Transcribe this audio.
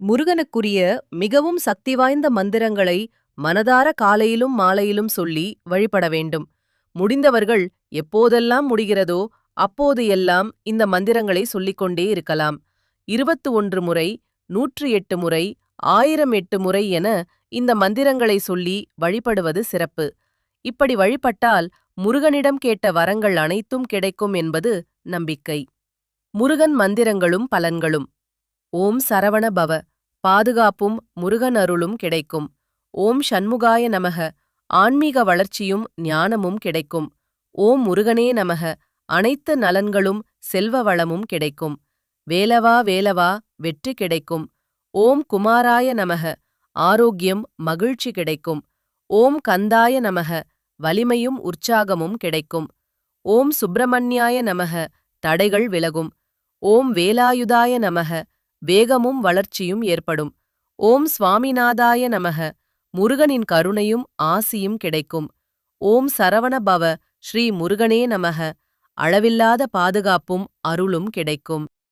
முருகனுக்குரிய மிகவும் சக்தி வாய்ந்த மந்திரங்களை மனதார காலையிலும் மாலையிலும் சொல்லி வழிபட வேண்டும். முடிந்தவர்கள் எப்போதெல்லாம் முடிகிறதோ அப்போது எல்லாம் இந்த மந்திரங்களை சொல்லிக்கொண்டே இருக்கலாம். இருபத்து ஒன்று முறை நூற்று எட்டு முறை ஆயிரம் எட்டு முறை என இந்த மந்திரங்களை சொல்லி வழிபடுவது சிறப்பு. இப்படி வழிபட்டால் முருகனிடம் கேட்ட வரங்கள் அனைத்தும் கிடைக்கும் என்பது நம்பிக்கை. முருகன் மந்திரங்களும் பலன்களும். ஓம் சரவண பவ. பாதுகாப்பும் முருகன் அருளும் கிடைக்கும். ஓம் சண்முகாய நமக. ஆன்மீக வளர்ச்சியும் ஞானமும் கிடைக்கும். ஓம் முருகனே நமக. அனைத்து நலன்களும் செல்வ வளமும் கிடைக்கும். வேலவா வேலவா வெற்றி கிடைக்கும். ஓம் குமாராய நமக. ஆரோக்கியம் மகிழ்ச்சி கிடைக்கும். ஓம் கந்தாய நமக. வலிமையும் உற்சாகமும் கிடைக்கும். ஓம் சுப்பிரமணியாய நமக. தடைகள் விலகும். ஓம் வேலாயுதாய நமக. வேகமும் வளர்ச்சியும் ஏற்படும். ஓம் சுவாமிநாதாய நமக. முருகனின் கருணையும் ஆசியும் கிடைக்கும். ஓம் சரவண பவ. ஸ்ரீ முருகனே நமக. அளவில்லாத பாதுகாப்பும் அருளும் கிடைக்கும்.